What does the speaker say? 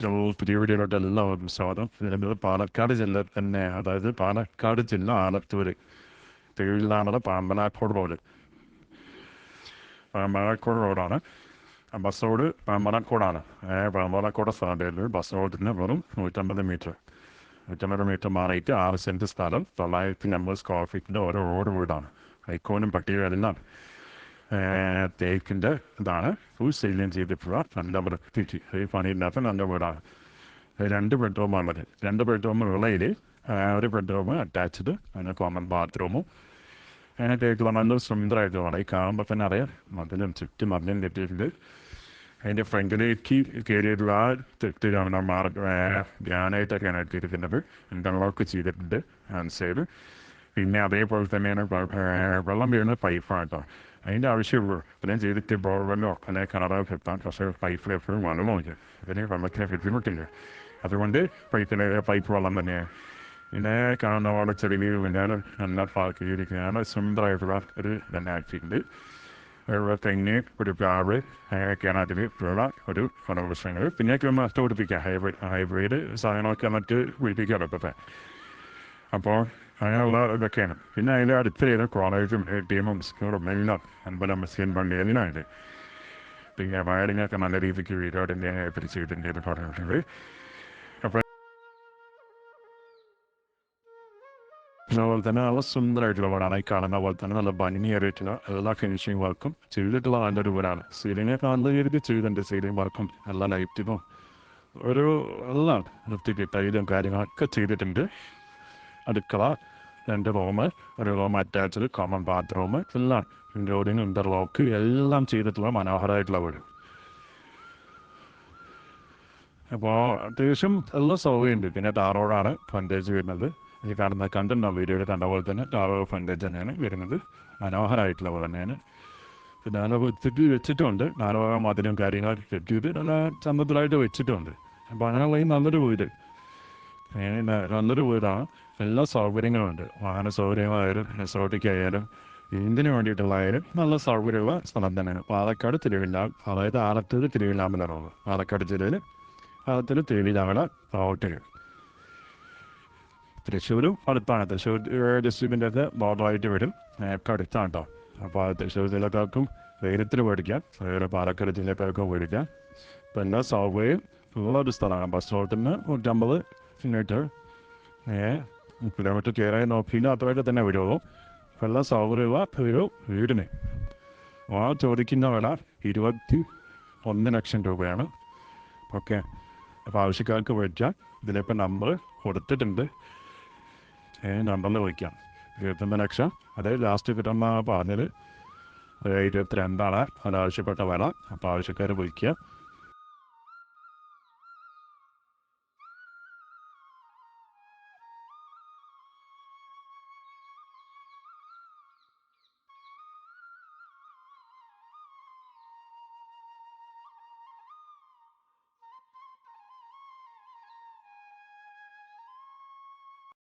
പുതിയ പുതിയ എല്ലാവർക്കും സ്വാദം നിലവിൽ പാലക്കാട് ജില്ല തന്നെ അതായത് പാലക്കാട് ജില്ല ആലത്തൂര് തിരുവില്ലാമല പാമ്പനാക്കോട് റോഡ് പാമ്പനാക്കോട് റോഡാണ് ബസ് റോഡ് പാമ്പനാക്കോടാണ് പാമ്പനാക്കോട് സ്റ്റാൻഡിൽ ബസ് റോഡിന് വെറും നൂറ്റമ്പത് മീറ്റർ നൂറ്റമ്പത് മീറ്റർ മാറിയിട്ട് ആറ് സെന്റ് സ്ഥലം തൊള്ളായിരത്തി അമ്പത് സ്ക്വയർ ഫീറ്റിന്റെ ഓരോ റോഡ് വീടാണ് ഹൈക്കോനും പട്ടികയെല്ലാം തേക്കിന്റെ ഇതാണ് ഫുൾ സെയിലിംഗ് ചെയ്തിട്ടുള്ള നല്ല വൃത്തിച്ച് ഈ പണിയില്ലാത്ത നല്ല വീടാണ് രണ്ട് ബെഡ്റൂമാണ് മതി രണ്ട് ബെഡ്റൂം ഉള്ളതിൽ ഒരു ബെഡ്റൂം അറ്റാച്ച്ഡ് അതിന് കോമൺ ബാത്റൂമും തേക്കുള്ള നല്ല സുന്ദരമായിട്ടുള്ള ഈ കാണുമ്പോൾ തന്നെ അറിയാം. മതിലും ചുറ്റും മതിലും കെട്ടിയിട്ടുണ്ട് അതിന്റെ ഫ്രണ്ടിലേക്ക് കയറിയിട്ടുള്ള ആ തെറ്റിലാണ് നമ്മൾ ധ്യാനമായിട്ടൊക്കെയാണ് എത്തിയിരിക്കുന്നത് ഇന്റർലോക്ക് ചെയ്തിട്ടുണ്ട്. ആൻസൈഡ് പിന്നെ അതേപോലെ തന്നെയാണ് വെള്ളം കേട്ടോ അതിന്റെ ആവശ്യമുള്ളൂ പിന്നെ ചെയ്തിട്ട് ബോർവെല്ലോ അല്ലെങ്കിൽ കിണറോ കിട്ടാൻ പക്ഷേ പൈപ്പ് എപ്പോഴും വെള്ളമില്ല ഇതിന് വെള്ളത്തിന് ബുദ്ധിമുട്ടില്ല അതുകൊണ്ട് പൈപ്പിലെ പൈപ്പ് വെള്ളം തന്നെയാണ് പിന്നെ കാണുന്ന ചെറിയ പിന്നെ നല്ല പാക്കിയിരിക്കുകയാണ് സുന്ദരമായിട്ടുള്ള ഒരു തന്നെ ഒരു തെങ്ങ് ഒരു പ്ലാവ് കിണറ്റിൽ ഉള്ള ഒരു വൃക്ഷങ്ങൾ പിന്നെ നഷ്ടം പിടിപ്പിക്കുക ഹൈബ്രിഡ് ഹൈബ്രിഡ് സാധനങ്ങളൊക്കെ മറ്റ് പിടിപ്പിക്കാം ഇപ്പോഴത്തെ അപ്പോൾ അങ്ങനെയുള്ള ഇതൊക്കെയാണ്. പിന്നെ അതിന്റെ അടുത്ത് ചെയ്ത കോളേജും എ സ്കൂളും എല്ലാം അൻപത് എല്ലാമുണ്ട് പിന്നെ വയറിങ്ങൊക്കെ നല്ല രീതിക്ക് വീടോടിന്റെ വീട്ടിന്റെ പറഞ്ഞിട്ടുണ്ട് അതുപോലെ തന്നെ നല്ല സുന്ദരമായിട്ടുള്ള വീടാണ് ഈ കാണുന്ന പോലെ തന്നെ നല്ല ഭംഗിയേറിയിട്ടുള്ള എല്ലാ ഫിനിഷിംഗ് വർക്കും ചെയ്തിട്ടുള്ള നല്ലൊരു വീടാണ് സീലിംഗൊക്കെ നല്ല രീതിക്ക് ചെയ്തിട്ടുണ്ട്. സീലിംഗ് വർക്കും എല്ലാ ലൈറ്റിങ്ങും ഒരു എല്ലാം വൃത്തിക്ക് ടൈലും കാര്യങ്ങളൊക്കെ ചെയ്തിട്ടുണ്ട്. അടുക്കള രണ്ട് റൂം ഒരു റൂം അറ്റാച്ച്ഡ് കോമൺ ബാത്റൂം എല്ലാം ഇൻക്ലൂഡിങ് ഇന്റർലോക്ക് എല്ലാം ചെയ്തിട്ടുള്ള മനോഹരമായിട്ടുള്ള വീട്. അപ്പോൾ അത്യാവശ്യം എല്ലാം സൗകര്യമുണ്ട്. പിന്നെ ടാറോഡാണ് ഫ്രണ്ടേജ് വരുന്നത്. ഈ കാണുന്ന കണ്ടുണ്ടോ വീഡിയോയിൽ കണ്ട പോലെ തന്നെ ടാറോ ഫ്രണ്ടേജ് തന്നെയാണ് വരുന്നത്. മനോഹരമായിട്ടുള്ള പോലെ തന്നെയാണ്. പിന്നെ നാലോ വെച്ചിട്ട് വെച്ചിട്ടുണ്ട്. നാലോ മതിലും കാര്യങ്ങളൊക്കെ കെട്ടിയിട്ട് നല്ല ചന്തത്തിലായിട്ട് വെച്ചിട്ടുണ്ട്. അപ്പോൾ അങ്ങനെയുള്ള ഈ നല്ലൊരു വീട്. വീടാണ്. എല്ലാ സൗകര്യങ്ങളും ഉണ്ട് വാഹന സൗകര്യമായാലും റിസോർട്ടിക്ക് ആയാലും എന്തിനു വേണ്ടിയിട്ടുള്ളതായാലും നല്ല സൗകര്യമുള്ള സ്ഥലം തന്നെയാണ്. പാലക്കാട് തിരുവില്ലാം അതായത് ആലത്തൂർ തിരുവില്ലാമലാണ് പാലക്കാട് ജില്ലയിൽ ആലത്തൂർ തിരുവില്ലാമല റോട്ടിൽ തൃശ്ശൂരും അടുത്താണ്. തൃശ്ശൂർ ഡിസ്ട്രിക്റ്റിന്റെ അത് ബോർഡറായിട്ട് വരും. ഒക്കെ അടുത്താണ് കേട്ടോ അപ്പോൾ തൃശ്ശൂർ ജില്ലക്കാർക്കും വേഗത്തിൽ മേടിക്കാം വേറെ പാലക്കാട് ജില്ലക്കാർക്കും മേടിക്കാം പിന്നെ സൗകര്യം ഉള്ള ഒരു സ്ഥലമാണ്. ബസ് റോട്ടിൽ നിന്ന് നൂറ്റമ്പത് മീറ്റർ കിലോമീറ്റർ കയറാൻ നോക്കിയില്ല അത്രയൊക്കെ തന്നെ വരുള്ളൂ വെള്ളം സൗകര്യമുള്ള ഒരു വീടിന്. ആ ചോദിക്കുന്ന വില ഇരുപത്തി ഒന്ന് ലക്ഷം രൂപയാണ്. ഓക്കെ. അപ്പോൾ ആവശ്യക്കാർക്ക് വിളിച്ചാൽ ഇതിലിപ്പോൾ നമ്പർ കൊടുത്തിട്ടുണ്ട്. നമ്പറിൽ വിളിക്കാം. ഇരുപത്തൊന്ന് ലക്ഷം. അതായത് ലാസ്റ്റ് കിട്ടുന്ന പറഞ്ഞത് ഇരുപത്തിരണ്ടാണ്. അത് ആവശ്യപ്പെട്ട വില. അപ്പോൾ ആവശ്യക്കാർ വിളിക്കുക.